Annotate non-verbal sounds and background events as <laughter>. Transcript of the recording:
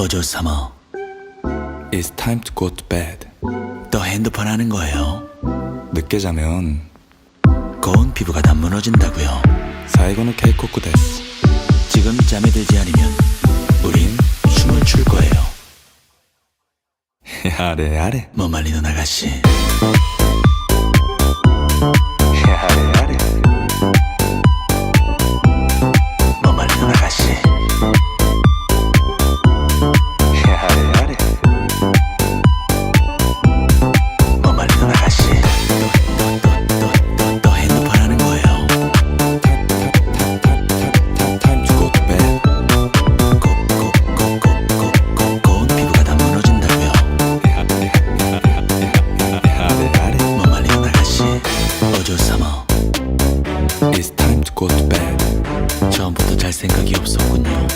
어조사모 It's time to go to bed. 또 핸드폰 하는 거예요? 늦게 자면 고운 피부가 다 무너진다고요? 사이고는 케이코쿠 데스. 지금 잠에 들지 않으면 우린 춤을 출 거예요. <laughs> 야래 야래. 뭐 말리는 아가씨 저 삼아 It's time to go to bed 처음부터 잘 생각이 없었군요